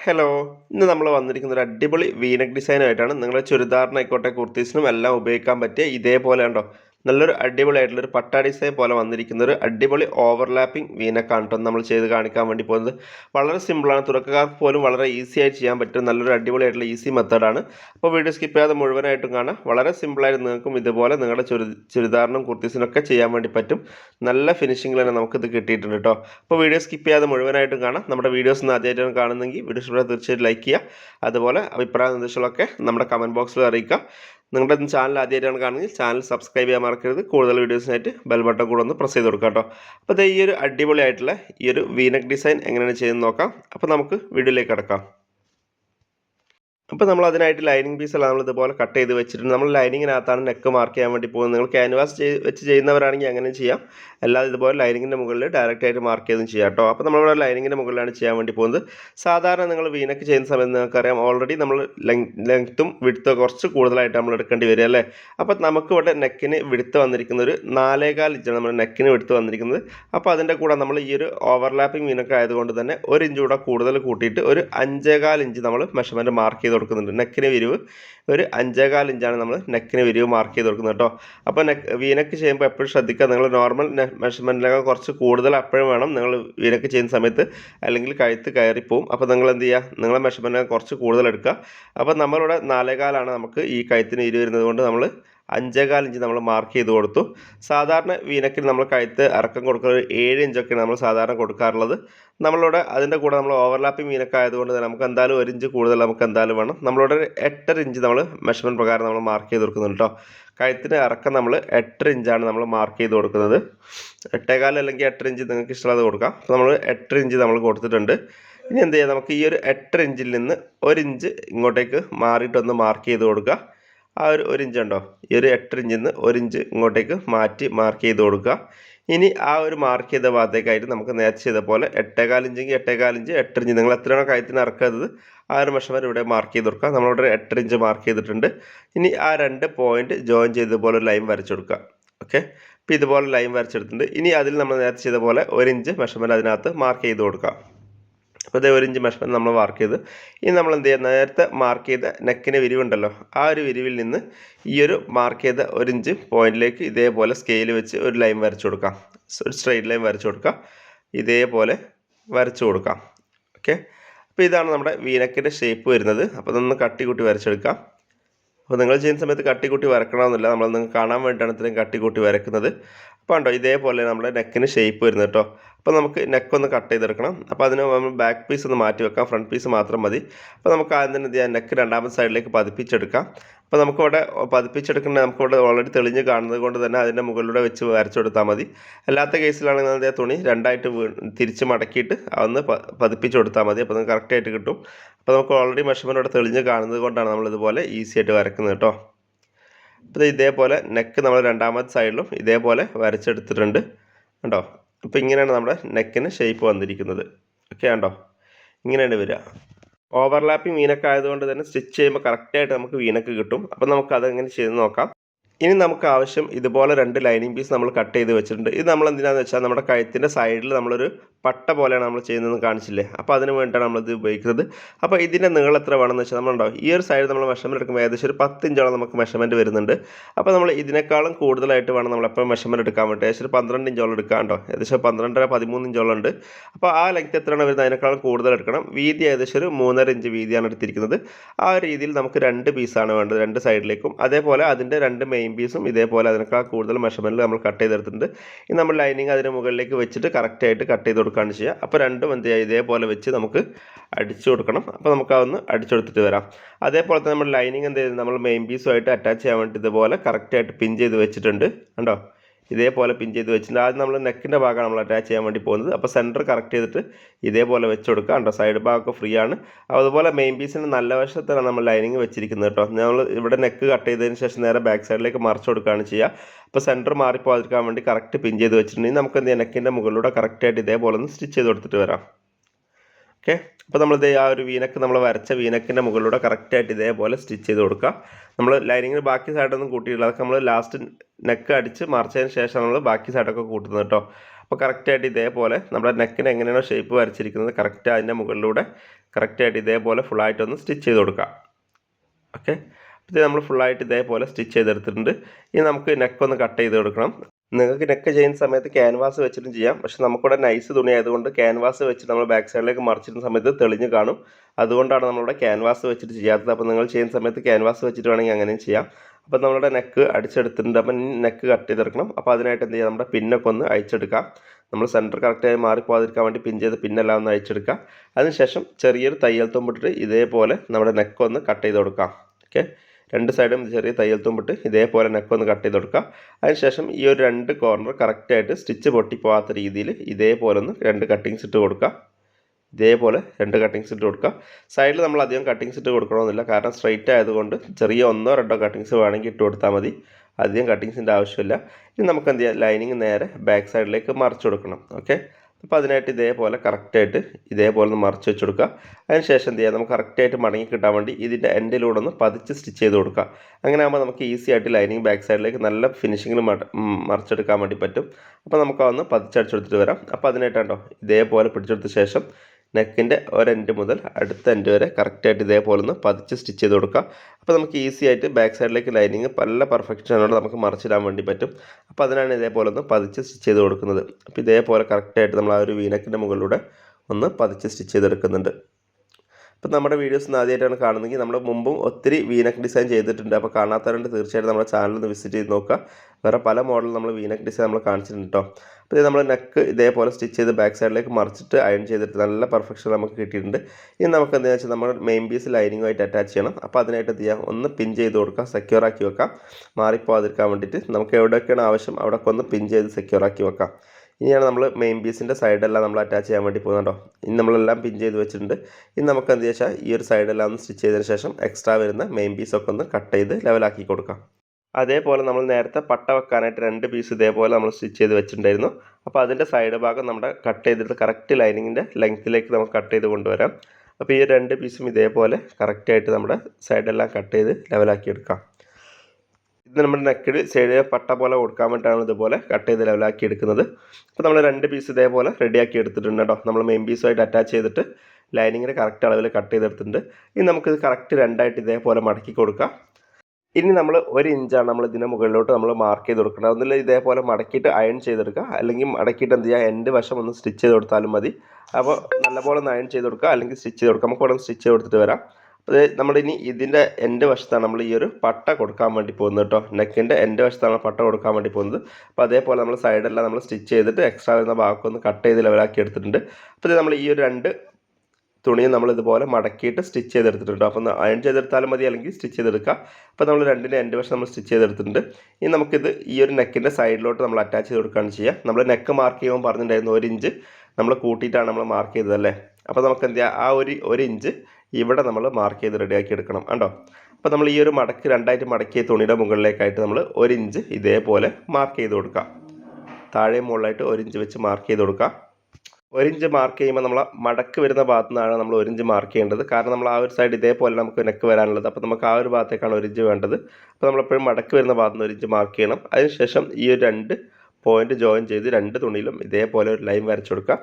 Hello ഇന്ന് നമ്മൾ വന്നിരിക്കുന്ന ഒരു അടിപൊളി വീനക് ഡിസൈനായിട്ടാണ് നിങ്ങളുടെ ചുരിദാറിനായിക്കോട്ടെ കുർത്തീസിനും എല്ലാം ഉപയോഗിക്കാൻ പറ്റിയ ഇതേപോലെ ഉണ്ടോ നല്ലൊരു അടിപൊളിയായിട്ടുള്ള ഒരു പട്ട പോലെ വന്നിരിക്കുന്ന ഒരു അടിപൊളി ഓവർലാപ്പിംഗ് വീനക്കാണ് കേട്ടോ നമ്മൾ ചെയ്ത് കാണിക്കാൻ വേണ്ടി പോകുന്നത്. വളരെ സിമ്പിളാണ് തുടക്കക്കാർക്ക് പോലും വളരെ ഈസി ചെയ്യാൻ പറ്റും നല്ലൊരു അടിപൊളിയായിട്ടുള്ള ഈസി മെത്തേഡാണ് അപ്പോൾ വീഡിയോ സ്കിപ്പ് ചെയ്യാതെ മുഴുവനായിട്ടും കാണാം. വളരെ സിമ്പിളായിട്ട് നിങ്ങൾക്കും ഇതുപോലെ നിങ്ങളുടെ ചുരി ചുരിദാറിനും കുർത്തീസിനൊക്കെ ചെയ്യാൻ വേണ്ടി പറ്റും. നല്ല ഫിനിഷിംഗ് തന്നെ നമുക്കിത് കിട്ടിയിട്ടുണ്ട് കേട്ടോ അപ്പോൾ വീഡിയോ സ്കിപ്പ് ചെയ്യാതെ മുഴുവനായിട്ടും കാണാം. നമ്മുടെ വീഡിയോസ് ഒന്ന് ആദ്യമായിട്ടാണ് കാണുന്നെങ്കിൽ വീഡിയോ തീർച്ചയായിട്ടും ലൈക്ക് ചെയ്യുക. അതുപോലെ അഭിപ്രായ നിർദ്ദേശങ്ങളൊക്കെ നമ്മുടെ കമന്റ് ബോക്സിൽ അറിയിക്കുക. നിങ്ങളുടെ ചാനൽ ആദ്യമായിട്ടാണ് കാണുന്നത് ചാനൽ സബ്സ്ക്രൈബ് ചെയ്യാൻ മറക്കരുത്. കൂടുതൽ വീഡിയോസിനായിട്ട് ബെൽ ബട്ടൺ കൂടെ ഒന്ന് പ്രസ് ചെയ്ത് കൊടുക്കുക കേട്ടോ. അപ്പോൾ ഈ ഒരു അടിപൊളിയായിട്ടുള്ള ഈ ഒരു വീനക് ഡിസൈൻ എങ്ങനെയാണ് ചെയ്യുന്നത് നോക്കാം. അപ്പോൾ നമുക്ക് വീഡിയോയിലേക്ക് കിടക്കാം. അപ്പോൾ നമ്മൾ അതിനായിട്ട് ലൈനിങ് പീസല്ല നമ്മൾ ഇതുപോലെ കട്ട് ചെയ്ത് വെച്ചിട്ടുണ്ട്. നമ്മൾ ലൈനിങ്ങിനകത്താണ് നെക്ക് മാർക്ക് ചെയ്യാൻ വേണ്ടി പോകുന്നത്. നിങ്ങൾ ക്യാൻവാസ് വെച്ച് ചെയ്യുന്നവരാണെങ്കിൽ അങ്ങനെ ചെയ്യാം. അല്ലാതെ ഇതുപോലെ ലൈനിങ്ങിന്റെ മുകളിൽ ഡയറക്റ്റ് ആയിട്ട് മാർക്ക് ചെയ്തും ചെയ്യാം കേട്ടോ. അപ്പോൾ നമ്മളിവിടെ ലൈനിങ്ങിന്റെ മുകളിലാണ് ചെയ്യാൻ വേണ്ടി പോകുന്നത്. സാധാരണ നിങ്ങൾ വീനക്ക് ചെയ്യുന്ന സമയത്ത് നിങ്ങൾക്കറിയാം ഓൾറെഡി നമ്മൾ ലെങ്ത്തും വിടുത്തും കുറച്ച് കൂടുതലായിട്ട് നമ്മൾ എടുക്കേണ്ടി വരും അല്ലേ? അപ്പോൾ നമുക്ക് ഇവിടെ നെക്കിന് വിടുത്ത് വന്നിരിക്കുന്ന ഒരു നാലേകാൽ ഇഞ്ചാണ് നമ്മുടെ നെക്കിന് വിടുത്ത് വന്നിരിക്കുന്നത്. അപ്പോൾ അതിന്റെ കൂടെ നമ്മൾ ഈ ഒരു ഓവർലാപ്പിംഗ് വീനൊക്കെ ആയതുകൊണ്ട് തന്നെ ഒരു ഇഞ്ച് കൂടെ കൂടുതൽ കൂട്ടിയിട്ട് ഒരു അഞ്ചേകാൽ ഇഞ്ച് നമ്മൾ മെഷർമെന്റ് മാർക്ക് ചെയ്ത് കൊടുക്കുന്നുണ്ട്. നെക്കിന് വിരിവ് ഒരു അഞ്ചേകാൽ ഇഞ്ചാണ് നമ്മൾ നെക്കിന് വിരിവ് മാർക്ക് ചെയ്ത് കൊടുക്കുന്നത് കേട്ടോ. അപ്പോൾ നെക്ക് വീനക്ക് ചെയ്യുമ്പോൾ എപ്പോഴും ശ്രദ്ധിക്കുക നിങ്ങൾ നോർമൽ മെഷർമെന്റിലൊക്കെ കുറച്ച് കൂടുതൽ അപ്പോഴും വേണം നിങ്ങൾ വീനക്ക് ചെയ്യുന്ന സമയത്ത് അല്ലെങ്കിൽ കഴുത്ത് കയറിപ്പോവും. അപ്പോൾ നിങ്ങൾ എന്ത് ചെയ്യുക? നിങ്ങളെ മെഷർമെന്റിനൊക്കെ കുറച്ച് കൂടുതൽ എടുക്കുക. അപ്പോൾ നമ്മളിവിടെ നാലേകാലാണ് നമുക്ക് ഈ കഴുത്തിന് വിരിവ് വരുന്നത് കൊണ്ട് നമ്മൾ അഞ്ചേകാൽ ഇഞ്ച് നമ്മൾ മാർക്ക് ചെയ്ത് കൊടുത്തു. സാധാരണ വീനക്കിന് നമ്മൾ കഴുത്ത് ഇറക്കം കൊടുക്കുന്ന ഒരു ഏഴ് ഇഞ്ചൊക്കെയാണ് നമ്മൾ സാധാരണ കൊടുക്കാറുള്ളത്. നമ്മളിവിടെ അതിന്റെ കൂടെ നമ്മൾ ഓവർലാപ്പിംഗ് വീനൊക്കെ ആയതുകൊണ്ട് തന്നെ നമുക്ക് എന്തായാലും ഒരു ഇഞ്ച് കൂടുതൽ നമുക്ക് എന്തായാലും വേണം. നമ്മളിവിടെ ഒരു എട്ടര ഇഞ്ച് നമ്മൾ മെഷർമെന്റ് പ്രകാരം നമ്മൾ മാർക്ക് ചെയ്ത് കൊടുക്കുന്നുണ്ട് കേട്ടോ കഴുത്തിന് ഇറക്കം നമ്മൾ എട്ടര ഇഞ്ചാണ് നമ്മൾ മാർക്ക് ചെയ്ത് കൊടുക്കുന്നത്. എട്ടേകാൽ അല്ലെങ്കിൽ എട്ടര ഇഞ്ച് നിങ്ങൾക്ക് ഇഷ്ടമുള്ളത് കൊടുക്കാം. അപ്പോൾ നമ്മൾ എട്ടര ഇഞ്ച് നമ്മൾ കൊടുത്തിട്ടുണ്ട്. ഇനി എന്ത് ചെയ്യാം? നമുക്ക് ഈ ഒരു എട്ടര ഇഞ്ചിൽ നിന്ന് ഒരു ഇഞ്ച് ഇങ്ങോട്ടേക്ക് മാറിയിട്ടൊന്ന് മാർക്ക് ചെയ്ത് കൊടുക്കുക. ആ ഒരു ഒരു ഇഞ്ച് ഉണ്ടോ ഈ ഒരു എട്ടര ഇഞ്ചിൽ നിന്ന് ഒരു ഇഞ്ച് ഇങ്ങോട്ടേക്ക് മാറ്റി മാർക്ക് ചെയ്ത് കൊടുക്കുക. ഇനി ആ ഒരു മാർക്ക് ചെയ്ത ഭാഗത്തേക്കായിട്ട് നമുക്ക് നേരത്തെ ചെയ്ത പോലെ എട്ടേകാൽ ഇഞ്ചെങ്കിൽ എട്ടേകാൽ ഇഞ്ച് എട്ടര ഇഞ്ച് നിങ്ങൾ എത്രയാണോ കയത്തിന് ഇറക്കുന്നത് ആ ഒരു മെഷർമെന്റ് ഇവിടെ മാർക്ക് ചെയ്ത് കൊടുക്കുക. നമ്മളിവിടെ എട്ടര ഇഞ്ച് മാർക്ക് ചെയ്തിട്ടുണ്ട്. ഇനി ആ രണ്ട് പോയിന്റ് ജോയിൻ ചെയ്തതുപോലെ ഒരു ലൈൻ വരച്ചു കൊടുക്കുക. ഓക്കെ അപ്പോൾ ഇതുപോലെ ലൈൻ വരച്ചെടുത്തിട്ടുണ്ട്. ഇനി അതിൽ നമ്മൾ നേരത്തെ ചെയ്ത പോലെ ഒരു ഇഞ്ച് മെഷർമെന്റ് അതിനകത്ത് മാർക്ക് ചെയ്ത് കൊടുക്കുക. അപ്പോൾ ഇതേ ഒരു ഇഞ്ച് മെഷർമെന്റ് നമ്മൾ മാർക്ക് ചെയ്ത്. ഇനി നമ്മൾ എന്ത് ചെയ്യുക നേരത്തെ മാർക്ക് ചെയ്ത നെക്കിന് വിരിവുണ്ടല്ലോ ആ ഒരു വിരിവിൽ നിന്ന് ഈ ഒരു മാർക്ക് ചെയ്ത ഒരു ഇഞ്ച് പോയിന്റിലേക്ക് ഇതേപോലെ സ്കെയിൽ വെച്ച് ഒരു ലൈൻ വരച്ചു കൊടുക്കാം. ഒരു സ്ട്രെയിറ്റ് ലൈൻ വരച്ചു കൊടുക്കാം. ഇതേപോലെ വരച്ചു കൊടുക്കാം. ഓക്കെ അപ്പോൾ ഇതാണ് നമ്മുടെ വീനക്കിന്റെ ഷേപ്പ് വരുന്നത്. അപ്പോൾ അതൊന്ന് കട്ടി കൂട്ടി വരച്ചെടുക്കാം. അപ്പോൾ നിങ്ങൾ ചെയ്യുന്ന സമയത്ത് കട്ടിക്കൂട്ടി വരക്കണമെന്നില്ല. നമ്മൾ നിങ്ങൾക്ക് കാണാൻ വേണ്ടിയിട്ടാണ് ഇത്രയും കട്ടിക്കൂട്ടി വരക്കുന്നത്. അപ്പോൾ ഉണ്ടോ ഇതേപോലെ നമ്മുടെ നെക്കിന് ഷേപ്പ് വരുന്നത് കേട്ടോ. അപ്പോൾ നമുക്ക് നെക്ക് ഒന്ന് കട്ട് ചെയ്തെടുക്കണം. അപ്പോൾ അതിന് നമ്മൾ ബാക്ക് പീസ് ഒന്ന് മാറ്റി വെക്കാം. ഫ്രണ്ട് പീസ് മാത്രം മതി. അപ്പോൾ നമുക്ക് ആദ്യം തന്നെ ചെയ്യാം നെക്ക് രണ്ടാമത്തെ സൈഡിലേക്ക് പതിപ്പിച്ചെടുക്കാം. അപ്പോൾ നമുക്കിവിടെ പതിപ്പിച്ചെടുക്കേണ്ട നമുക്കിവിടെ ഓൾറെഡി തെളിഞ്ഞ് കാണുന്നത് കൊണ്ട് തന്നെ അതിന്റെ മുകളിലൂടെ വെച്ച് വരച്ചു കൊടുത്താൽ മതി. അല്ലാത്ത കേസിലാണെങ്കിൽ അതേ തുണി രണ്ടായിട്ട് തിരിച്ച് മടക്കിയിട്ട് അതൊന്ന് പതിപ്പിച്ച് കൊടുത്താൽ മതി. അപ്പോൾ നമുക്ക് കറക്റ്റായിട്ട് കിട്ടും. അപ്പോൾ നമുക്ക് ഓൾറെഡി മെഷർമെന്റ് ഇവിടെ തെളിഞ്ഞ് കാണുന്നത് കൊണ്ടാണ് നമ്മൾ ഇതുപോലെ ഈസി ആയിട്ട് വരക്കുന്നത് കേട്ടോ. അപ്പോൾ ഇതേപോലെ നെക്ക് നമ്മൾ രണ്ടാമത്തെ സൈഡിലും ഇതേപോലെ വരച്ചെടുത്തിട്ടുണ്ട്. കണ്ടോ? അപ്പോൾ ഇങ്ങനെയാണ് നമ്മുടെ നെക്കിന് ഷേപ്പ് വന്നിരിക്കുന്നത്. ഓക്കെ ആണ്ടോ ഇങ്ങനെയാണ് വരിക. ഓവർലാപ്പിംഗ് വീനക്കായതുകൊണ്ട് തന്നെ സ്റ്റിച്ച് ചെയ്യുമ്പോൾ കറക്റ്റായിട്ട് നമുക്ക് വീനക്ക് കിട്ടും. അപ്പോൾ നമുക്ക് അതെങ്ങനെ ചെയ്ത് നോക്കാം. ഇനി നമുക്ക് ആവശ്യം ഇതുപോലെ രണ്ട് ലൈനിങ് പീസ് നമ്മൾ കട്ട് ചെയ്ത് വെച്ചിട്ടുണ്ട്. ഇത് നമ്മൾ എന്തിനാണെന്ന് വെച്ചാൽ നമ്മുടെ കഴുത്തിന്റെ സൈഡിൽ നമ്മളൊരു പട്ട പോലെയാണ് നമ്മൾ ചെയ്യുന്നതെന്ന് കാണിച്ചില്ലേ? അപ്പോൾ അതിന് വേണ്ടിയിട്ടാണ് നമ്മളിത് ഉപയോഗിക്കുന്നത്. അപ്പോൾ ഇതിന്റെ നീളം എത്ര വേണമെന്ന് വെച്ചാൽ നമ്മളുണ്ടാവും ഈ ഒരു സൈഡ് നമ്മൾ മെഷർമെന്റ് എടുക്കുമ്പോൾ ഏകദേശം ഒരു പത്ത് ഇഞ്ചോളം നമുക്ക് മെഷർമെന്റ് വരുന്നുണ്ട്. അപ്പോൾ നമ്മൾ ഇതിനേക്കാളും കൂടുതലായിട്ട് വേണം നമ്മൾ എപ്പോൾ മെഷർമെന്റ് എടുക്കാൻ വേണ്ടി ഏകദേശം ഒരു പന്ത്രണ്ട് ഇഞ്ചോളം എടുക്കാണ്ടോ ഏകദേശം പന്ത്രണ്ടര പതിമൂന്ന് ഇഞ്ചോളം ഉണ്ട്. അപ്പോൾ ആ ലെങ്ത് എത്രയാണ് വരുന്നത് അതിനേക്കാളും കൂടുതൽ എടുക്കണം. വീതി ഏകദേശം ഒരു മൂന്നര ഇഞ്ച് വീതിയാണ് എടുത്തിരിക്കുന്നത്. ആ രീതിയിൽ നമുക്ക് രണ്ട് പീസാണ് വേണ്ടത് രണ്ട് സൈഡിലേക്കും അതേപോലെ അതിന്റെ രണ്ട് മെയിൻ പീസും ഇതേപോലെ അതിനേക്കാൾ കൂടുതൽ മെഷർമെന്റിൽ നമ്മൾ കട്ട് ചെയ്തെടുത്തിട്ടുണ്ട്. ഇനി നമ്മൾ ലൈനിങ് അതിന് മുകളിലേക്ക് വെച്ചിട്ട് കറക്റ്റായിട്ട് കട്ട് ചെയ്ത് കൊടുക്കുകയാണ് ചെയ്യുക. അപ്പോൾ രണ്ടും എന്ത് ചെയ്യുക? ഇതേപോലെ വെച്ച് നമുക്ക് അടിച്ചു കൊടുക്കണം. അപ്പോൾ നമുക്ക് അതൊന്ന് അടിച്ചെടുത്തിട്ട് വരാം. അതേപോലെ തന്നെ നമ്മൾ ലൈനിങ് എന്ത് ചെയ്ത് നമ്മൾ മെയിൻ പീസുമായിട്ട് അറ്റാച്ച് ചെയ്യാൻ വേണ്ടി ഇതുപോലെ കറക്റ്റായിട്ട് പിൻ ചെയ്ത് വെച്ചിട്ടുണ്ട്. കണ്ടോ? ഇതേപോലെ പിൻ ചെയ്ത് വെച്ചിട്ടുണ്ട്. ആദ്യം നമ്മൾ നെക്കിന്റെ ഭാഗമാണ് നമ്മൾ അറ്റാച്ച് ചെയ്യാൻ വേണ്ടി പോകുന്നത്. അപ്പോൾ സെന്റർ കറക്റ്റ് ചെയ്തിട്ട് ഇതേപോലെ വെച്ച് കൊടുക്കുക. അണ്ടർ സൈഡ് ഭാഗമൊക്കെ ഫ്രീ ആണ്. അതുപോലെ മെയിൻ പീസിന്റെ നല്ല വശത്താണ് നമ്മൾ ലൈനിങ് വെച്ചിരിക്കുന്നത് കേട്ടോ. നമ്മൾ ഇവിടെ നെക്ക് കട്ട് ചെയ്തതിന് ശേഷം നേരെ ബാക്ക് സൈഡിലേക്ക് മറിച്ച് കൊടുക്കുകയാണ് ചെയ്യുക. അപ്പോൾ സെന്റർ മാറിപ്പോകാതിരിക്കാൻ വേണ്ടി കറക്റ്റ് പിൻ ചെയ്ത് വെച്ചിട്ടുണ്ടെങ്കിൽ നമുക്ക് നെക്കിന്റെ മുകളിലൂടെ കറക്റ്റായിട്ട് ഇതേപോലെ ഒന്ന് സ്റ്റിച്ച് ചെയ്ത് കൊടുത്തിട്ട് വരാം. ഓക്കെ. അപ്പോൾ നമ്മളിത് ആ ഒരു വീനക്ക് നമ്മൾ വരച്ച വീനക്കിന്റെ മുകളിലൂടെ കറക്റ്റായിട്ട് ഇതേപോലെ സ്റ്റിച്ച് ചെയ്ത് കൊടുക്കുക നമ്മൾ ലൈനിങ്ങിന് ബാക്കി സൈഡൊന്നും കൂട്ടിയിട്ടില്ല. അതൊക്കെ നമ്മൾ ലാസ്റ്റ് നെക്ക് അടിച്ച് മറിച്ചതിന് ശേഷം നമ്മൾ ബാക്കി സൈഡൊക്കെ കൂട്ടുന്നത് കേട്ടോ അപ്പോൾ കറക്റ്റായിട്ട് ഇതേപോലെ നമ്മുടെ നെക്കിന് എങ്ങനെയാണോ ഷേപ്പ് വരച്ചിരിക്കുന്നത് കറക്റ്റ് അതിന്റെ മുകളിലൂടെ കറക്റ്റായിട്ട് ഇതേപോലെ ഫുള്ളായിട്ടൊന്ന് സ്റ്റിച്ച് ചെയ്ത് കൊടുക്കുക ഓക്കെ. ഇത് നമ്മൾ ഫുള്ളായിട്ട് ഇതേപോലെ സ്റ്റിച്ച് ചെയ്തെടുത്തിട്ടുണ്ട്. ഇനി നമുക്ക് നെക്ക് ഒന്ന് കട്ട് ചെയ്ത് കൊടുക്കണം. നിങ്ങൾക്ക് നെക്ക് ചെയ്യുന്ന സമയത്ത് ക്യാൻവാസ് വെച്ചിട്ടും ചെയ്യാം. പക്ഷെ നമുക്കിവിടെ നൈസ് തുണി ആയതുകൊണ്ട് ക്യാൻവാസ് വെച്ച് നമ്മൾ ബാക്ക് സൈഡിലേക്ക് മറിച്ചിരുന്ന സമയത്ത് തെളിഞ്ഞു കാണും. അതുകൊണ്ടാണ് നമ്മളിവിടെ ക്യാൻവാസ് വെച്ചിട്ട് ചെയ്യാത്തത്. അപ്പോൾ നിങ്ങൾ ചെയ്യുന്ന സമയത്ത് ക്യാൻവാസ് വെച്ചിട്ട് വേണമെങ്കിൽ അങ്ങനെയും ചെയ്യാം. അപ്പോൾ നമ്മളുടെ നെക്ക് അടിച്ചെടുത്തിട്ടുണ്ട്. അപ്പം നെക്ക് കട്ട് ചെയ്തെടുക്കണം. അപ്പോൾ അതിനായിട്ട് എന്ത് ചെയ്യുക നമ്മുടെ പിന്നൊക്കെ ഒന്ന് അയച്ചെടുക്കാം നമ്മൾ സെന്റർ കറക്റ്റായി മാറിപ്പോകാതിരിക്കാൻ വേണ്ടി പിൻ ചെയ്ത് പിന്നെല്ലാം ഒന്ന് അയച്ചെടുക്കുക അതിനുശേഷം ചെറിയൊരു തയ്യൽ തുമ്പിട്ടിട്ട് ഇതേപോലെ നമ്മുടെ നെക്ക് ഒന്ന് കട്ട് ചെയ്ത് കൊടുക്കാം. ഓക്കെ രണ്ട് സൈഡും ചെറിയ തയ്യൽ തുമ്പിട്ട് ഇതേപോലെ നെക്ക് ഒന്ന് കട്ട് ചെയ്ത് കൊടുക്കുക അതിനുശേഷം ഈ ഒരു രണ്ട് കോർണർ കറക്റ്റായിട്ട് സ്റ്റിച്ച് പൊട്ടിപ്പോകാത്ത രീതിയിൽ ഇതേപോലെ ഒന്ന് രണ്ട് കട്ടിങ്സ് ഇട്ട് കൊടുക്കുക ഇതേപോലെ രണ്ട് കട്ടിങ്സ് ഇട്ട് കൊടുക്കുക സൈഡിൽ നമ്മൾ അധികം കട്ടിങ്സ് ഇട്ട് കൊടുക്കണമെന്നില്ല. കാരണം സ്ട്രൈറ്റ് ആയതുകൊണ്ട് ചെറിയ ഒന്നോ രണ്ടോ കട്ടിങ്സ് വേണമെങ്കിൽ ഇട്ട് കൊടുത്താൽ മതി. അധികം കട്ടിങ്സിന്റെ ആവശ്യമില്ല. ഇനി നമുക്ക് എന്ത് ചെയ്യാം? ലൈനിങ് നേരെ ബാക്ക് സൈഡിലേക്ക് മറിച്ച് കൊടുക്കണം. ഓക്കെ അപ്പോൾ അതിനായിട്ട് ഇതേപോലെ കറക്റ്റായിട്ട് ഇതേപോലെ ഒന്ന് മറിച്ച് വെച്ച് കൊടുക്കുക അതിനുശേഷം എന്ത് ചെയ്യുക നമുക്ക് കറക്റ്റായിട്ട് മടങ്ങി കിട്ടാൻ വേണ്ടി ഇതിന്റെ എൻഡിലൂടെ ഒന്ന് പതിച്ച് സ്റ്റിച്ച് ചെയ്ത് കൊടുക്കുക. അങ്ങനെ ആകുമ്പോൾ നമുക്ക് ഈസി ആയിട്ട് ലൈനിങ് ബാക്ക് സൈഡിലേക്ക് നല്ല ഫിനിഷിങ്ങിൽ മറിച്ചെടുക്കാൻ വേണ്ടി പറ്റും. അപ്പോൾ നമുക്ക് അതൊന്ന് പതിച്ചടിച്ചെടുത്തിട്ട് വരാം. അപ്പോൾ അതിനായിട്ടാണ്ടോ ഇതേപോലെ പിടിച്ചെടുത്ത ശേഷം നെക്കിന്റെ ഒരെൻഡ് മുതൽ അടുത്ത എൻഡ് വരെ കറക്റ്റായിട്ട് ഇതേപോലെ ഒന്ന് പതിച്ച് സ്റ്റിച്ച് ചെയ്ത് കൊടുക്കുക അപ്പോൾ നമുക്ക് ഈസി ആയിട്ട് ബാക്ക് സൈഡിലേക്ക് ലൈനിങ് പല പെർഫെക്ഷനോടെ നമുക്ക് മറിച്ചിടാൻ വേണ്ടി പറ്റും. അപ്പോൾ അതിനാണ് ഇതേപോലെ ഒന്ന് പതിച്ച് സ്റ്റിച്ച് ചെയ്ത് കൊടുക്കുന്നത്. അപ്പോൾ ഇതേപോലെ കറക്റ്റായിട്ട് നമ്മൾ ആ ഒരു വീനക്കിന്റെ മുകളിലൂടെ ഒന്ന് പതിച്ച് സ്റ്റിച്ച് ചെയ്തെടുക്കുന്നുണ്ട്. അപ്പോൾ നമ്മുടെ വീഡിയോസ് ഒന്ന് ആദ്യമായിട്ടാണ് കാണുന്നതെങ്കിൽ നമ്മൾ മുമ്പും ഒത്തിരി വീനക്ക് ഡിസൈൻ ചെയ്തിട്ടുണ്ട്. അപ്പോൾ കാണാത്തവരുണ്ട് തീർച്ചയായിട്ടും നമ്മുടെ ചാനൽ ഒന്ന് വിസിറ്റ് ചെയ്ത് നോക്കുക. വേറെ പല മോഡൽ നമ്മൾ വീനക്ക് ഡിസൈൻ നമ്മൾ കാണിച്ചിട്ടുണ്ട് കേട്ടോ അപ്പോൾ നമ്മൾ നെക്ക് ഇതേപോലെ സ്റ്റിച്ച് ചെയ്ത് ബാക്ക് സൈഡിലേക്ക് മറിച്ചിട്ട് അയൺ ചെയ്തിട്ട് നല്ല പെർഫെക്ഷൻ നമുക്ക് കിട്ടിയിട്ടുണ്ട്. ഇനി നമുക്ക് എന്താണെന്ന് വെച്ചാൽ നമ്മൾ മെയിൻ പീസ് ലൈനിങ്ങുമായിട്ട് അറ്റാച്ച് ചെയ്യണം. അപ്പോൾ അതിനായിട്ട് എന്ത് ചെയ്യാം? ഒന്ന് പിൻ ചെയ്ത് കൊടുക്കാം. സെക്യൂർ ആക്കി വെക്കാം. മാറിപ്പോകാതിരിക്കാൻ വേണ്ടിയിട്ട് നമുക്ക് എവിടെയൊക്കെയാണ് ആവശ്യം അവിടെയൊക്കെ ഒന്ന് പിൻ ചെയ്ത് സെക്യൂർ ആക്കി വെക്കാം. ഇനിയാണ് നമ്മൾ മെയിൻ പീസിന്റെ സൈഡെല്ലാം നമ്മൾ അറ്റാച്ച് ചെയ്യാൻ വേണ്ടി പോകുന്നുണ്ടോ ഇനി നമ്മളെല്ലാം പിൻ ചെയ്ത് വെച്ചിട്ടുണ്ട്. ഇനി നമുക്ക് എന്ത് വെച്ചാൽ ഈ ഒരു സൈഡെല്ലാം ഒന്ന് സ്റ്റിച്ച് ചെയ്തതിന് ശേഷം എക്സ്ട്രാ വരുന്ന മെയിൻ പീസൊക്കെ ഒന്ന് കട്ട് ചെയ്ത് ലെവലാക്കി കൊടുക്കാം. അതേപോലെ നമ്മൾ നേരത്തെ പട്ട വെക്കാനായിട്ട് രണ്ട് പീസ് ഇതേപോലെ നമ്മൾ സ്റ്റിച്ച് ചെയ്ത് വെച്ചിട്ടുണ്ടായിരുന്നു. അപ്പോൾ അതിന്റെ സൈഡ് ഭാഗം നമ്മുടെ കട്ട് ചെയ്തിട്ട് കറക്റ്റ് ലൈനിങ്ങിന്റെ ലെങ്ത്തിലേക്ക് നമുക്ക് കട്ട് ചെയ്ത് കൊണ്ടുവരാം. അപ്പോൾ ഈ രണ്ട് പീസും ഇതേപോലെ കറക്റ്റായിട്ട് നമ്മുടെ സൈഡെല്ലാം കട്ട് ചെയ്ത് ലെവലാക്കി എടുക്കാം. ഇത് നമ്മുടെ നെക്കിൽ സൈഡ് പട്ട പോലെ കൊടുക്കാൻ വേണ്ടിയിട്ടാണ് ഇതുപോലെ കട്ട് ചെയ്ത് ലെവലാക്കി എടുക്കുന്നത്. അപ്പോൾ നമ്മൾ രണ്ട് പീസ് ഇതേപോലെ റെഡിയാക്കി എടുത്തിട്ടുണ്ട് കേട്ടോ. നമ്മൾ മെയിൻ പീസുമായിട്ട് അറ്റാച്ച് ചെയ്തിട്ട് ലൈനിങ്ങിന് കറക്റ്റ് അളവിൽ കട്ട് ചെയ്തെടുത്തിട്ടുണ്ട്. ഇനി നമുക്കിത് കറക്റ്റ് രണ്ടായിട്ട് ഇതേപോലെ മടക്കി കൊടുക്കാം. ഇനി നമ്മൾ ഒരു ഇഞ്ചാണ് നമ്മൾ ഇതിന്റെ മുകളിലോട്ട് നമ്മൾ മാർക്ക് ചെയ്ത് കൊടുക്കണം ഒന്നുമില്ല ഇതേപോലെ മടക്കിയിട്ട് അയൺ ചെയ്തെടുക്കുക. അല്ലെങ്കിൽ മടക്കിയിട്ട് എന്ത് ചെയ്യുക എന്റെ വശം ഒന്ന് സ്റ്റിച്ച് ചെയ്ത് കൊടുത്താലും മതി. അപ്പോൾ നല്ലപോലെ ഒന്ന് അയൺ ചെയ്ത് കൊടുക്കുക അല്ലെങ്കിൽ സ്റ്റിച്ച് ചെയ്ത് കൊടുക്കുക. നമുക്ക് ഉടനെ സ്റ്റിച്ച് ചെയ്ത് കൊടുത്തിട്ട് വരാം. അത് നമ്മളിനി ഇതിന്റെ എന്റെ വശത്താണ് നമ്മൾ ഈ ഒരു പട്ട കൊടുക്കാൻ വേണ്ടി പോകുന്നത് കേട്ടോ. നെക്കിന്റെ എന്റെ വശത്താണ് പട്ട കൊടുക്കാൻ വേണ്ടി പോകുന്നത്. അപ്പോൾ അതേപോലെ നമ്മൾ സൈഡെല്ലാം നമ്മൾ സ്റ്റിച്ച് ചെയ്തിട്ട് എക്സ്ട്രാ വരുന്ന ഭാഗമൊക്കെ ഒന്ന് കട്ട് ചെയ്ത് ലെവലാക്കി എടുത്തിട്ടുണ്ട്. അപ്പോൾ നമ്മൾ ഈ ഒരു രണ്ട് തുണിയും നമ്മൾ ഇതുപോലെ മടക്കിയിട്ട് സ്റ്റിച്ച് ചെയ്തെടുത്തിട്ടുണ്ട്. അപ്പോൾ ഒന്ന് അയൺ ചെയ്തെടുത്താലും മതി അല്ലെങ്കിൽ സ്റ്റിച്ച് ചെയ്തെടുക്കുക അപ്പോൾ നമ്മൾ രണ്ടിന്റെ രണ്ട് വശം നമ്മൾ സ്റ്റിച്ച് ചെയ്തെടുത്തിട്ടുണ്ട്. ഇനി നമുക്കിത് ഈ ഒരു നെക്കിന്റെ സൈഡിലോട്ട് നമ്മൾ അറ്റാച്ച് ചെയ്ത് കൊടുക്കുകയാണ് ചെയ്യുക. നമ്മൾ നെക്ക് മാർക്ക് ചെയ്യുമ്പോൾ പറഞ്ഞിട്ടുണ്ടായിരുന്നു ഒരു ഇഞ്ച് നമ്മൾ കൂട്ടിയിട്ടാണ് നമ്മൾ മാർക്ക് ചെയ്തതല്ലേ അപ്പോൾ നമുക്ക് എന്ത് ചെയ്യുക ആ ഒരു ഒരു ഇഞ്ച് ഇവിടെ നമ്മൾ മാർക്ക് ചെയ്ത് റെഡിയാക്കി എടുക്കണം കണ്ടോ? അപ്പോൾ നമ്മൾ ഈ ഒരു മടക്ക് രണ്ടായിട്ട് മടക്കിയ തുണിയുടെ മുകളിലേക്കായിട്ട് നമ്മൾ ഒരു ഇഞ്ച് ഇതേപോലെ മാർക്ക് ചെയ്ത് കൊടുക്കാം. താഴെ മുകളിലായിട്ട് ഒരു ഇഞ്ച് വെച്ച് മാർക്ക് ചെയ്ത് കൊടുക്കാം. ഒരു ഇഞ്ച് മാർക്ക് ചെയ്യുമ്പോൾ നമ്മൾ മടക്ക് വരുന്ന ഭാഗത്തു നിന്നാണ് നമ്മൾ ഒരിഞ്ച് മാർക്ക് ചെയ്യേണ്ടത്. കാരണം നമ്മൾ ആ ഒരു സൈഡ് ഇതേപോലെ നമുക്ക് നെക്ക് വരാനുള്ളത്. അപ്പോൾ നമുക്ക് ആ ഒരു ഭാഗത്തേക്കാണ് ഒരിഞ്ച് വേണ്ടത്. അപ്പോൾ നമ്മളെപ്പോഴും മടക്ക് വരുന്ന ഭാഗത്ത് നിന്ന് ഒരിഞ്ച് മാർക്ക് ചെയ്യണം. അതിനുശേഷം ഈ ഒരു രണ്ട് പോയിന്റ് ജോയിൻ ചെയ്ത് രണ്ട് തുണിയിലും ഇതേപോലെ ഒരു ലൈൻ വരച്ചു കൊടുക്കുക.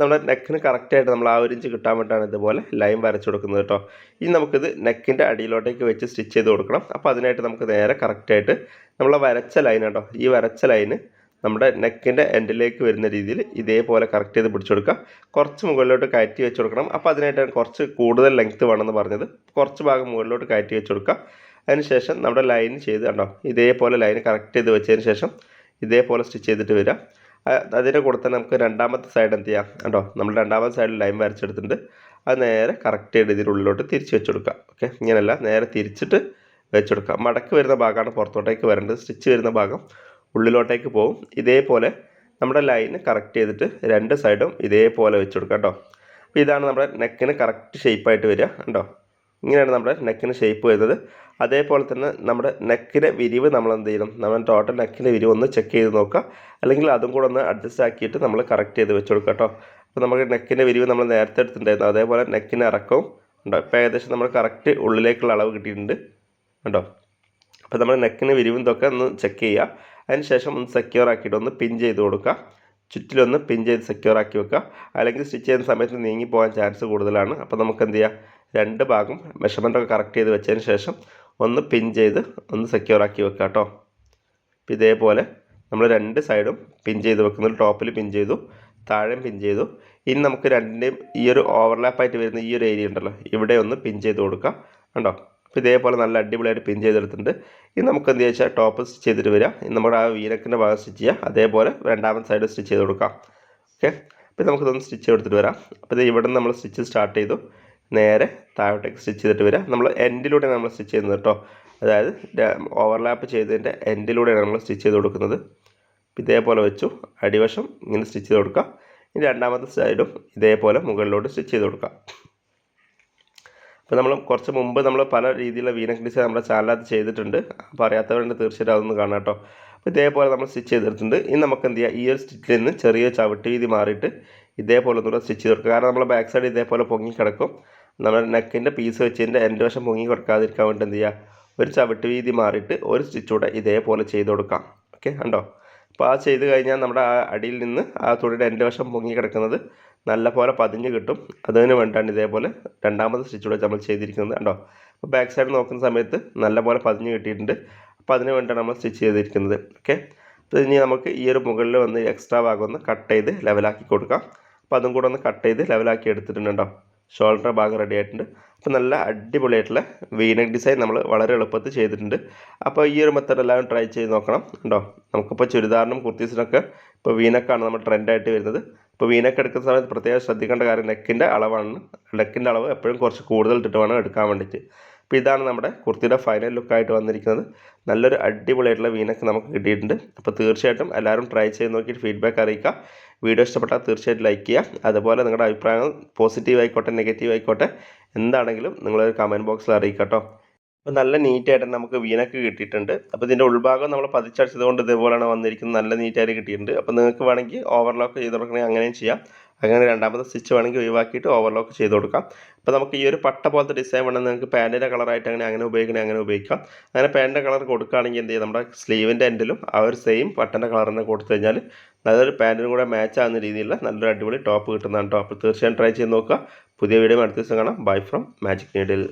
നമ്മുടെ നെക്കിന് കറക്റ്റായിട്ട് നമ്മൾ ആ ഒരു ഇഞ്ച് കിട്ടാൻ വേണ്ടിയിട്ടാണ് ഇതുപോലെ ലൈൻ വരച്ചു കൊടുക്കുന്നത് കേട്ടോ. ഇനി നമുക്കിത് നെക്കിന്റെ അടിയിലോട്ടേക്ക് വെച്ച് സ്റ്റിച്ച് ചെയ്ത് കൊടുക്കണം. അപ്പോൾ അതിനായിട്ട് നമുക്ക് നേരെ കറക്റ്റായിട്ട് നമ്മൾ വരച്ച ലൈൻ കേട്ടോ. ഈ വരച്ച ലൈന് നമ്മുടെ നെക്കിന്റെ എൻഡിലേക്ക് വരുന്ന രീതിയിൽ ഇതേപോലെ കറക്റ്റ് ചെയ്ത് പിടിച്ചു കൊടുക്കുക. കുറച്ച് മുകളിലോട്ട് കയറ്റി വെച്ച് കൊടുക്കണം. അപ്പോൾ അതിനായിട്ടാണ് കുറച്ച് കൂടുതൽ ലെങ്ത്ത് വേണമെന്ന് പറഞ്ഞത്. കുറച്ച് ഭാഗം മുകളിലോട്ട് കയറ്റി വെച്ച് കൊടുക്കുക. അതിനുശേഷം നമ്മുടെ ലൈൻ ചെയ്ത് കണ്ടോ ഇതേപോലെ ലൈൻ കറക്റ്റ് ചെയ്ത് വെച്ചതിന് ശേഷം ഇതേപോലെ സ്റ്റിച്ച് ചെയ്തിട്ട് വരിക. അതിന്റെ കൂടെ തന്നെ നമുക്ക് രണ്ടാമത്തെ സൈഡ് എന്ത് ചെയ്യാം? കണ്ടോ നമ്മൾ രണ്ടാമത്തെ സൈഡിൽ ലൈൻ വരച്ചെടുത്തിട്ടുണ്ട്. അത് നേരെ കറക്റ്റ് ചെയ്ത് ഉള്ളിലോട്ട് തിരിച്ച് വെച്ച് കൊടുക്കുക. ഓക്കെ ഇങ്ങനെയല്ല നേരെ തിരിച്ചിട്ട് വെച്ച് കൊടുക്കുക. മടക്ക് വരുന്ന ഭാഗമാണ് പുറത്തോട്ടേക്ക് വരേണ്ടത്. സ്റ്റിച്ച് വരുന്ന ഭാഗം ഉള്ളിലോട്ടേക്ക് പോകും ഇതേപോലെ നമ്മുടെ ലൈന് കറക്റ്റ് ചെയ്തിട്ട് രണ്ട് സൈഡും ഇതേപോലെ വെച്ച് കൊടുക്കുക കേട്ടോ. അപ്പോൾ ഇതാണ് നമ്മുടെ നെക്കിന് കറക്റ്റ് ഷേപ്പായിട്ട് വരിക കേട്ടോ ഇങ്ങനെയാണ് നമ്മുടെ നെക്കിന് ഷേപ്പ് വരുന്നത്. അതേപോലെ തന്നെ നമ്മുടെ നെക്കിന്റെ വിരിവ് നമ്മൾ എന്ത് ചെയ്യണം? നമ്മൾ ടോട്ടൽ നെക്കിന്റെ വിരിവ് ഒന്ന് ചെക്ക് ചെയ്ത് നോക്കുക. അല്ലെങ്കിൽ അതും കൂടെ ഒന്ന് അഡ്ജസ്റ്റ് ആക്കിയിട്ട് നമ്മൾ കറക്റ്റ് ചെയ്ത് വെച്ച് കൊടുക്കുക കേട്ടോ. അപ്പോൾ നമുക്ക് നെക്കിന്റെ വിരിവ് നമ്മൾ നേരത്തെ എടുത്തിട്ടുണ്ടായിരുന്നു. അതേപോലെ നെക്കിന്റെ ഇറക്കവും ഉണ്ടോ? ഇപ്പോൾ ഏകദേശം നമ്മൾ കറക്റ്റ് ഉള്ളിലേക്കുള്ള അളവ് കിട്ടിയിട്ടുണ്ട് കണ്ടോ? അപ്പോൾ നമ്മുടെ നെക്കിന് വിരിവും ഇതൊക്കെ ഒന്ന് ചെക്ക് ചെയ്യുക. അതിനുശേഷം ഒന്ന് സെക്യൂർ ആക്കിയിട്ട് ഒന്ന് പിൻ ചെയ്ത് കൊടുക്കുക. ചുറ്റിലൊന്ന് പിൻ ചെയ്ത് സെക്യൂർ ആക്കി വെക്കുക. അല്ലെങ്കിൽ സ്റ്റിച്ച് ചെയ്യുന്ന സമയത്ത് നീങ്ങി പോകാൻ ചാൻസ് കൂടുതലാണ്. അപ്പോൾ നമുക്ക് എന്ത് ചെയ്യാം? രണ്ട് ഭാഗം മെഷർമെന്റ് ഒക്കെ കറക്റ്റ് ചെയ്ത് വെച്ചതിന് ശേഷം ഒന്ന് പിൻ ചെയ്ത് ഒന്ന് സെക്യൂർ ആക്കി വെക്കുക കേട്ടോ. അപ്പോൾ ഇതേപോലെ നമ്മൾ രണ്ട് സൈഡും പിൻ ചെയ്ത് വെക്കുന്നത് ടോപ്പിൽ പിൻ ചെയ്തു താഴെ പിൻ ചെയ്തു. ഇനി നമുക്ക് രണ്ടിന്റെയും ഈ ഒരു ഓവർലാപ്പായിട്ട് വരുന്ന ഈ ഒരു ഏരിയ ഉണ്ടല്ലോ ഇവിടെ ഒന്ന് പിൻ ചെയ്ത് കൊടുക്കുക. കണ്ടോ? അപ്പോൾ ഇതേപോലെ നല്ല അടിപൊളിയായിട്ട് പിൻ ചെയ്തെടുത്തിട്ടുണ്ട്. ഇനി നമുക്ക് എന്ത് വെച്ചാൽ ടോപ്പ് സ്റ്റിച്ച് ചെയ്തിട്ട് വരാം. നമ്മുടെ ആ വീരക്കിന്റെ ഭാഗം സ്റ്റിച്ച് ചെയ്യുക അതേപോലെ രണ്ടാമത്തെ സൈഡ് സ്റ്റിച്ച് ചെയ്ത് കൊടുക്കാം. ഓക്കെ അപ്പോൾ നമുക്കിതൊന്ന് സ്റ്റിച്ച് എടുത്തിട്ട് വരാം. അപ്പോൾ ഇത് ഇവിടെ നമ്മൾ സ്റ്റിച്ച് സ്റ്റാർട്ട് ചെയ്തു. നേരെ താഴോട്ടേക്ക് സ്റ്റിച്ച് ചെയ്തിട്ട് വരാം. നമ്മൾ എൻഡിലൂടെ നമ്മൾ സ്റ്റിച്ച് ചെയ്യുന്നത് കേട്ടോ. അതായത് ഓവർലാപ്പ് ചെയ്തതിന്റെ എൻഡിലൂടെയാണ് നമ്മൾ സ്റ്റിച്ച് ചെയ്ത് കൊടുക്കുന്നത്. ഇതേപോലെ വെച്ചു. അടിവശം ഇങ്ങനെ സ്റ്റിച്ച് ചെയ്ത് കൊടുക്കുക ഇനി രണ്ടാമത്തെ സൈഡും ഇതേപോലെ മുകളിലോട്ട് സ്റ്റിച്ച് ചെയ്ത് കൊടുക്കുക അപ്പോൾ നമ്മൾ കുറച്ച് മുമ്പ് നമ്മൾ പല രീതിയിലുള്ള വീനക്ക് ഡിസൈൻ നമ്മുടെ ചാനലകത്ത് ചെയ്തിട്ടുണ്ട്. അപ്പോൾ അറിയാത്തവരുണ്ട് തീർച്ചയായിട്ടും അതൊന്ന് കാണാം കേട്ടോ. അപ്പോൾ ഇതേപോലെ നമ്മൾ സ്റ്റിച്ച് ചെയ്തെടുത്തിട്ടുണ്ട് ഇനി നമുക്ക് എന്ത് ചെയ്യാം? ഈ ഒരു സ്റ്റിച്ചിൽ നിന്ന് ചെറിയ ചവിട്ട് വീതി മാറിയിട്ട് ഇതേപോലെ ഒന്നുകൂടെ സ്റ്റിച്ച് ചെയ്ത് കൊടുക്കുക കാരണം നമ്മൾ ബാക്ക് സൈഡ് ഇതേപോലെ പൊങ്ങി കിടക്കും. നമ്മുടെ നെക്കിന്റെ പീസ് വെച്ചതിന്റെ എന്റെ വശം പൊങ്ങി കിടക്കാതിരിക്കാൻ വേണ്ടി എന്ത് ചെയ്യുക ഒരു ചവിട്ട് വീതി മാറിയിട്ട് ഒരു സ്റ്റിച്ചൂടെ ഇതേപോലെ ചെയ്ത് കൊടുക്കാം. ഓക്കെ കണ്ടോ? അപ്പോൾ ആ ചെയ്ത് കഴിഞ്ഞാൽ നമ്മുടെ ആ അടിയിൽ നിന്ന് ആ തുണിയുടെ എന്റെ വശം പൊങ്ങി കിടക്കുന്നത് നല്ല പോലെ പതിഞ്ഞ് കിട്ടും. അതിന് വേണ്ടിയാണ് ഇതേപോലെ രണ്ടാമത്തെ സ്റ്റിച്ച് കൂടെ നമ്മൾ ചെയ്തിരിക്കുന്നത് കണ്ടോ? അപ്പോൾ ബാക്ക് സൈഡ് നോക്കുന്ന സമയത്ത് നല്ല പോലെ പതിഞ്ഞ് കിട്ടിയിട്ടുണ്ട്. അപ്പോൾ അതിന് വേണ്ടിയാണ് നമ്മൾ സ്റ്റിച്ച് ചെയ്തിരിക്കുന്നത്. ഓക്കെ അപ്പോൾ ഇനി നമുക്ക് ഈ ഒരു മുകളിൽ വന്ന് എക്സ്ട്രാ ഭാഗം ഒന്ന് കട്ട് ചെയ്ത് ലെവലാക്കി കൊടുക്കാം. അപ്പോൾ അതും കൂടെ ഒന്ന് കട്ട് ചെയ്ത് ലെവലാക്കി എടുത്തിട്ടുണ്ട് ഷോൾഡർ ഭാഗം റെഡി ആയിട്ടുണ്ട്. അപ്പോൾ നല്ല അടിപൊളിയായിട്ടുള്ള വീനക് ഡിസൈൻ നമ്മൾ വളരെ എളുപ്പത്തിൽ ചെയ്തിട്ടുണ്ട്. അപ്പോൾ ഈ ഒരു മെത്തേഡ് എല്ലാവരും ട്രൈ ചെയ്ത് നോക്കണം. ഉണ്ടോ നമുക്കിപ്പോൾ ചുരിദാറിനും കുർത്തീസിനൊക്കെ ഇപ്പോൾ വീനക്കാണ് നമ്മൾ ട്രെൻഡായിട്ട് വരുന്നത്. ഇപ്പോൾ വീനൊക്കെ എടുക്കുന്ന സമയത്ത് പ്രത്യേകം ശ്രദ്ധിക്കേണ്ട കാര്യം നെക്കിന്റെ അളവാണ്. നെക്കിന്റെ അളവ് എപ്പോഴും കുറച്ച് കൂടുതൽ ഇട്ടിട്ട് വേണം എടുക്കാൻ വേണ്ടിയിട്ട്. അപ്പോൾ ഇതാണ് നമ്മുടെ കുർത്തിയുടെ ഫൈനൽ ലുക്കായിട്ട് വന്നിരിക്കുന്നത്. നല്ലൊരു അടിപൊളിയായിട്ടുള്ള വീനൊക്കെ നമുക്ക് കിട്ടിയിട്ടുണ്ട്. അപ്പോൾ തീർച്ചയായിട്ടും എല്ലാവരും ട്രൈ ചെയ്ത് നോക്കിയിട്ട് ഫീഡ്ബാക്ക് അറിയിക്കുക. വീഡിയോ ഇഷ്ടപ്പെട്ടാൽ തീർച്ചയായിട്ടും ലൈക്ക് ചെയ്യുക. അതുപോലെ നിങ്ങളുടെ അഭിപ്രായങ്ങൾ പോസിറ്റീവ് ആയിക്കോട്ടെ നെഗറ്റീവ് ആയിക്കോട്ടെ എന്താണെങ്കിലും നിങ്ങളൊരു കമന്റ് ബോക്സിൽ അറിയിക്കാം കേട്ടോ. അപ്പോൾ നല്ല നീറ്റായിട്ട് നമുക്ക് വീനക്ക് കിട്ടിയിട്ടുണ്ട്. അപ്പോൾ ഇതിന്റെ ഉൾഭാഗം നമ്മൾ പതിച്ചടിച്ചത് കൊണ്ട് ഇതേപോലെയാണ് വന്നിരിക്കുന്നത്. നല്ല നീറ്റായിട്ട് കിട്ടിയിട്ടുണ്ട്. അപ്പോൾ നിങ്ങൾക്ക് വേണമെങ്കിൽ ഓവർലോക്ക് ചെയ്ത് കൊടുക്കണമെങ്കിൽ അങ്ങനെയും ചെയ്യാം. അങ്ങനെ രണ്ടാമത്തെ സ്റ്റിച്ച് വേണമെങ്കിൽ ഒഴിവാക്കിയിട്ട് ഓവർലോക്ക് ചെയ്ത് കൊടുക്കാം. അപ്പോൾ നമുക്ക് ഈ ഒരു പട്ട പോലത്തെ ഡിസൈൻ വേണമെങ്കിൽ നിങ്ങൾക്ക് പാന്റിന്റെ കളറായിട്ട് അങ്ങനെ അങ്ങനെ ഉപയോഗിക്കണേ അങ്ങനെ ഉപയോഗിക്കാം. അങ്ങനെ പാന്റിന്റെ കളർ കൊടുക്കുകയാണെങ്കിൽ എന്ത് ചെയ്യും? നമ്മുടെ സ്ലീവിന്റെ എൻഡിലും ആ ഒരു സെയിം പട്ടന്റെ കളർ തന്നെ കൊടുത്തു കഴിഞ്ഞാൽ നല്ലൊരു പാന്റിനും കൂടെ മാച്ച് ആകുന്ന രീതിയിലുള്ള നല്ലൊരു അടിപൊളി ടോപ്പ് കിട്ടുന്നതാണ്. ടോപ്പ് തീർച്ചയായും ട്രൈ ചെയ്ത് നോക്കുക. പുതിയ വീഡിയോ അടുത്ത ദിവസം കാണാം. Bye from magic needle